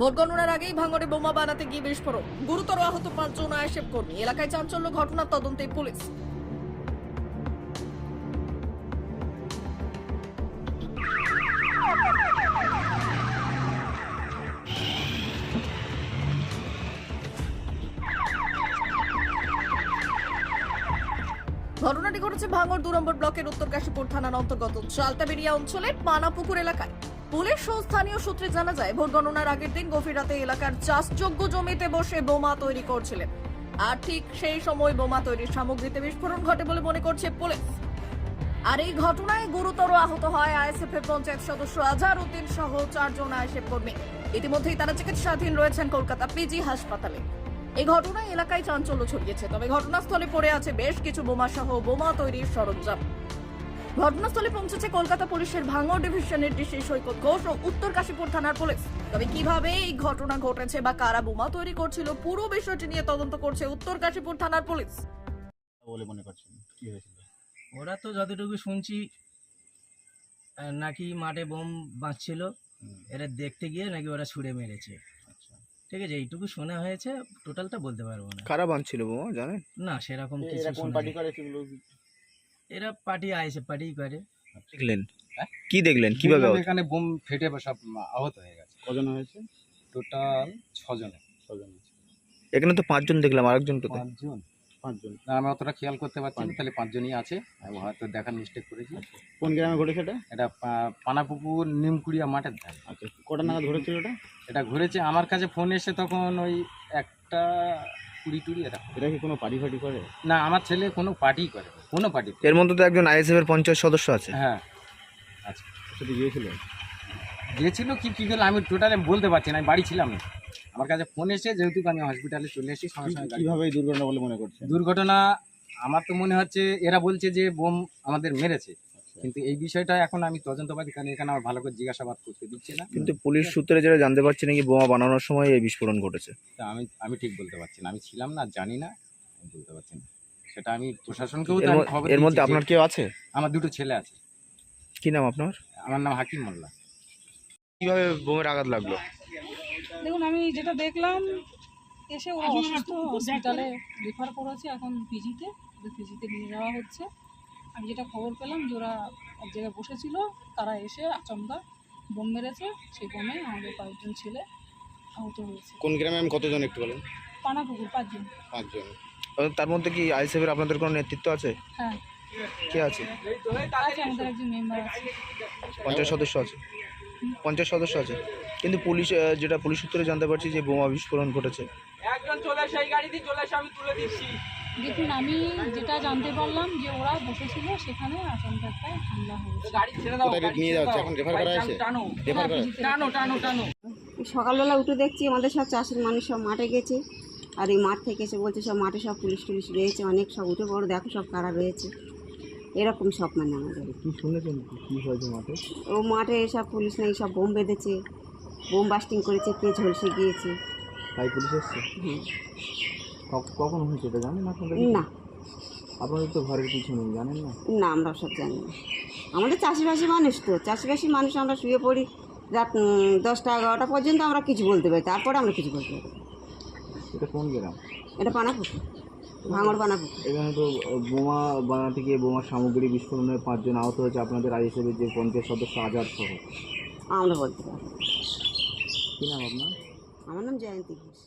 Vote গণনার আগেই ভাঙড়ে বোমা বানাতে গিয়ে বিস্ফোরণ। গুরুতর আহত পাঁচজন আইএসএফ কর্মী। এলাকায় চাঞ্চল্য ঘটনার তদন্তে পুলিশ। ঘটনাটি ঘটেছে ভাঙড় দু নম্বর ব্লকের উত্তর কাশীপুর থানার অন্তর্গত চালতাবেরিয়া অঞ্চলের পানাপুকুর এলাকায়। পুলিশ ও স্থানীয় সূত্রে জানা যায়, ভোট গণনার আগের দিন গভীর রাতে এলাকার চাষযোগ্য জমিতে বসে বোমা তৈরি করছিলেন। আর ঠিক সেই সময় বোমা তৈরির সামগ্রীতে বিস্ফোরণ ঘটে বলে মনে করছে পুলিশ। আর এই ঘটনায় গুরুতর আহত হয় আইএসএফ এর পঞ্চায়েত সদস্য আজহার উদ্দিন সহ চারজন আইএসএফ কর্মী। ইতিমধ্যেই তারা চিকিৎসাধীন রয়েছেন কলকাতা পিজি হাসপাতালে। এই ঘটনায় এলাকায় চাঞ্চল্য ছড়িয়েছে, তবে ঘটনাস্থলে পড়ে আছে বেশ কিছু বোমা সহ বোমা তৈরির সরঞ্জাম। ঘটনাস্থলে পৌঁছেছে কলকাতা পুলিশের ভাঙড় ডিভিশনের ডিসি সৈকত ঘোষ ও উত্তর কাশীপুর থানার পুলিশ। তবে কীভাবে এই ঘটনা ঘটেছে বা কারা বোমা তৈরি করছিল পুরো বিষয়টি নিয়ে তদন্ত করছে উত্তর কাশীপুর থানার পুলিশ। বলে মনে করছেন কি হয়েছিল? ওরা তো যতটুকু শুনছি নাকি মাঠে বোম বাঁচছিল এরা দেখতে গিয়ে নাকি ওরা ছুঁড়ে মেরেছে। আচ্ছা। ঠিক আছে এইটুকু শোনা হয়েছে টোটালটা বলতে পারব না। কারা বাঁধছিল বোমা জানেন? না সেরকম কিছু কোন পার্টি করে এরা পার্টি আইসে পার্টি করে। দেখলেন? হ্যাঁ? কি দেখলেন? কীভাবে এখানে বোম ফেটে সব আহত হয়ে গেছে। কজন হয়েছে? টোটাল ছজনে ছজন। এখানে তো পাঁচজন দেখলাম আরেকজন কোথায়? পাঁচজন। পাঁচজন। না আমি অতটা খেয়াল করতে পারছি না তাহলে পাঁচজনই আছে। আমি হয়তো দেখার মিস্টেক করেছি। কোন গ্রামে ঘটেছে এটা? এটা পা- পানাপুকুর নিমকুড়িয়া মাঠের ধারে। আচ্ছা কটা নাগাদ ঘটেছিল এটা? এটা ঘুরেছে। আমার কাছে ফোন এসে তখন ওই একটা কুড়ি টুড়ি এরকম এটা কি কোনো পার্টি ফার্টি করে? না আমার ছেলে কোনো পার্টি করে না, কোনো পার্টি এর মধ্যে তো একজন আইএসএফ এর পঞ্চায়েত সদস্য আছে। হ্যাঁ। আচ্ছা সেটা গিয়েছিল গিয়েছিল কি কী করল আমি টোটালি বলতে পারছি না আমি বাড়ি ছিলাম না। আমার কাছে ফোন এসে যেহেতু আমি হসপিটালে চলে এসেছি সঙ্গে সঙ্গে গাড়ি- কীভাবে এই দুর্ঘটনা বলে মনে করছেন? দুর্ঘটনা আমার তো মনে হচ্ছে এরা বলছে যে বোম আমাদের মেরেছে। কিন্তু এই বিষয়টা এখন আমি তদন্তবাদী কারণ এখানে আমার ভালো করে জিজ্ঞাসাবাদ করতে দিচ্ছে না। কিন্তু পুলিশ সূত্রে যেটা জানতে পারছি নাকি বোমা বানানোর সময় এই বিস্ফোরণ ঘটেছে। তা আমি আমি ঠিক বলতে পারছি না। আমি ছিলাম না জানি না আমি বলতে পারছি না। সেটা আমি প্রশাসনকেও তো এর আমি খবর এর মধ্যে দিয়েছি যে আপনার কেউ আছে? আমার দুটো ছেলে আছে। কি নাম আপনার? আমার নাম হাকিম মোল্লা। কীভাবে বোমের আঘাত লাগল? দেখুন আমি যেটা দেখলাম এসে ওরা অসুস্থ হসপিটালে রেফার করেছে এখন পিজিতে পিজিতে নিয়ে যাওয়া হচ্ছে। আমি যেটা খবর পেলাম যে ওরা এক জায়গায় বসেছিল তারা এসে আচমকা বোম মেরেছে সেই বোমে আমাদের কয়েকজন ছেলে আহত হয়েছে। কোন গ্রামে আমি কতজন একটু বলেন? পানাপুকুর পাঁচজন। পাঁচজন। তার মধ্যে কি আইএসএফ এর আপনাদের কোনো নেতৃত্ব আছে? হ্যাঁ। কে আছে? আছে আমাদের একজন মেম্বার আছে। পঞ্চায়েত সদস্য আছে? পঞ্চায়েত সদস্য আছে? কিন্তু পুলিশ যেটা পুলিশ সূত্রে জানতে পারছি যে বোমা বিস্ফোরণ ঘটেছে। দেখুন আমি যেটা জানতে পারলাম যে ওরা বসেছিল সেখানে আচমকা একটা হামলা হয়েছে। নিয়ে যাচ্ছে? এখন রেফার করা আছে রেফার করা পিজিতে সকালবেলা উঠে দেখছি আমাদের সব চাষের মানুষ সব মাঠে গেছে আর এই মাঠ থেকে এসে বলছে সব মাঠে সব পুলিশ টুলিশ রয়েছে অনেক সব উঠে পড়ো দেখো সব কারা রয়েছে। এরকম সব মানে আমাদের। কি শুনেছেন? কি হয়েছে মাঠে? ও মাঠে সব পুলিশ নেই সব বোম বেঁধেছে বোম বাস্টিং করেছে কে ঝলসে গিয়েছে। তাই পুলিশ এসছে? হ্যাঁ কখন হয়েছে এটা জানেন আপনাদের না। আপনাদের তো ঘরের পিছনে জানেন না? না আমরা সব জানি না। আমাদের চাষিবাসী মানুষ তো চাষিবাসী মানুষ আমরা শুয়ে পড়ি। রাত দশটা এগারোটা পর্যন্ত আমরা কিছু বলতে পারি তারপরে আমরা কিছু বলতে পারি। এটা কোন গ্রাম? এটা পানাপুকুর ভাঙড় পানাপুকুর। এখানে তো বোমা বানাতে গিয়ে বোমার সামগ্রী বিস্ফোরণে পাঁচজন আহত হয়েছে আপনাদের আইএসএফ যে পঞ্চায়েত সদস্য আজাদ সহ। আমরা বলতে পারি। কি নাম আপনার? আমার নাম জয়ন্তী ঘোষ।